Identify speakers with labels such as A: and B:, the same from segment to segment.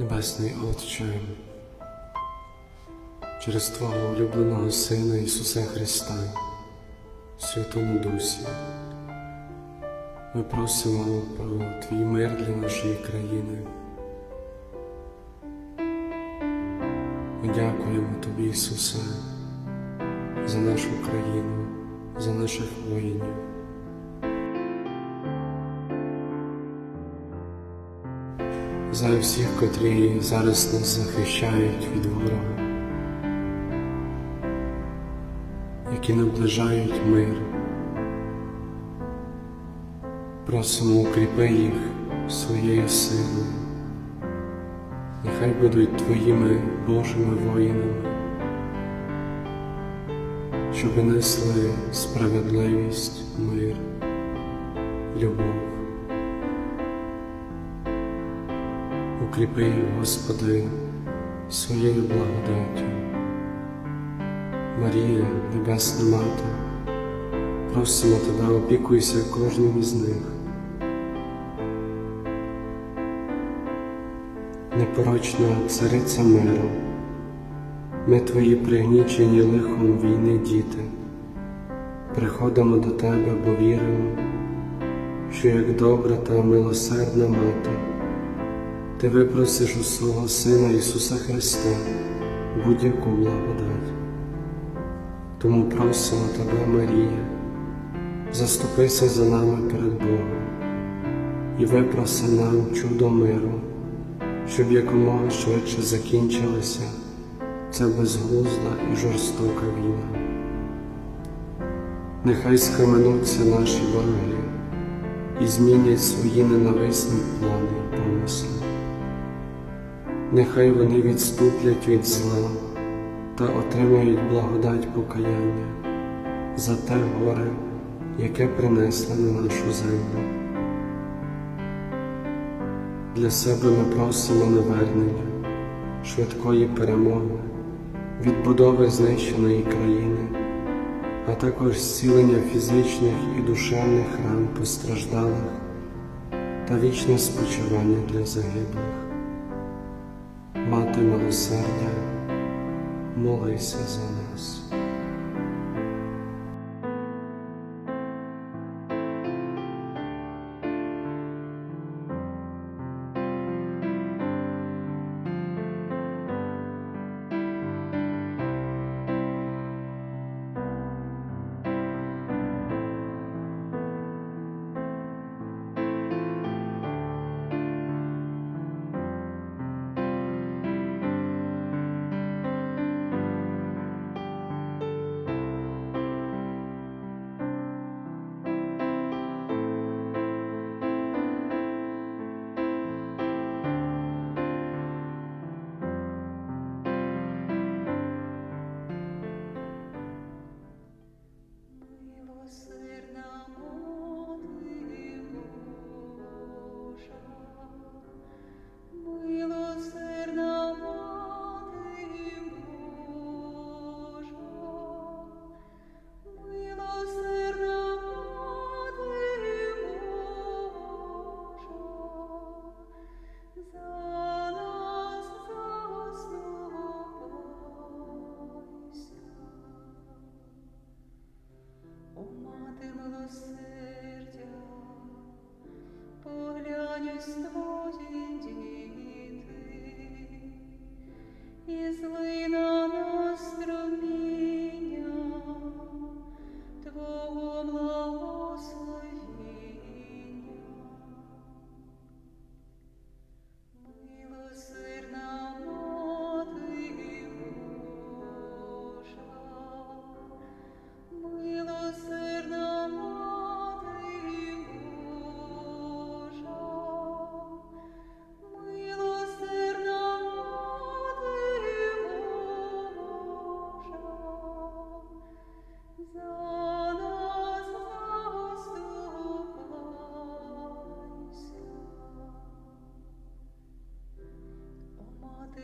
A: Небесний Отче, через Твого улюбленого Сина Ісуса Христа, Святому Дусі, ми просимо про Твій мир для нашої країни. Ми дякуємо Тобі, Ісусе, за нашу країну, за наших воїнів. За всіх, котрі зараз нас захищають від ворога, які наближають мир. Просимо укріпи їх своєю силою. Нехай будуть Твоїми Божими воїнами, щоб несли справедливість, мир, любов. Укріпи Господи, своєю благодаттю. Марія, Небесна Мати, просимо Тебе, опікуйся кожним із них. Непорочна цариця миру, ми Твої пригнічені лихом війни діти, приходимо до Тебе, бо віримо, що як добра та милосердна мати, Ти випросиш у свого Сина Ісуса Христа будь-яку благодать. Тому просимо Тебе, Марія, заступися за нами перед Богом і випроси нам чудо миру, щоб якомога швидше закінчилася ця безглузда і жорстока війна. Нехай схаменуться наші вороги і змінять свої ненависні плани й помисли. Нехай вони відступлять від зла та отримають благодать покаяння за те горе, яке принесли на нашу землю. Для себе ми просимо навернення, швидкої перемоги, відбудови знищеної країни, а також зцілення фізичних і душевних ран постраждалих та вічне спочивання для загиблих. Мати милосердя, молися за нас.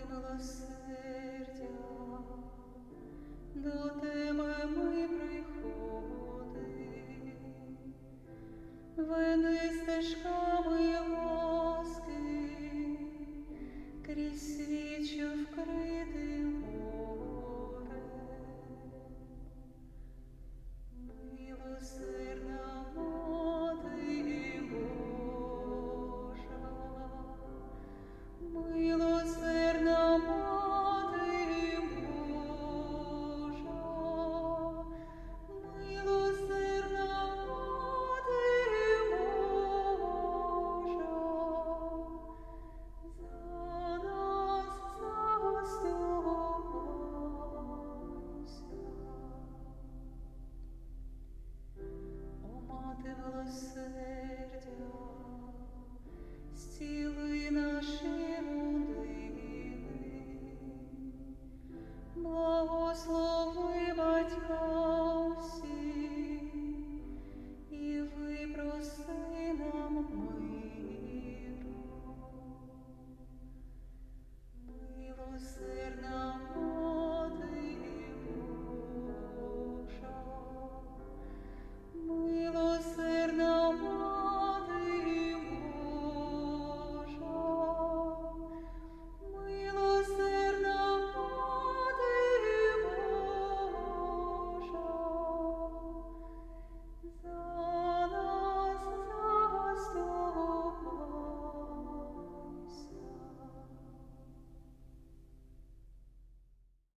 B: Милосердя, до тебе ми приходимо, вини стежка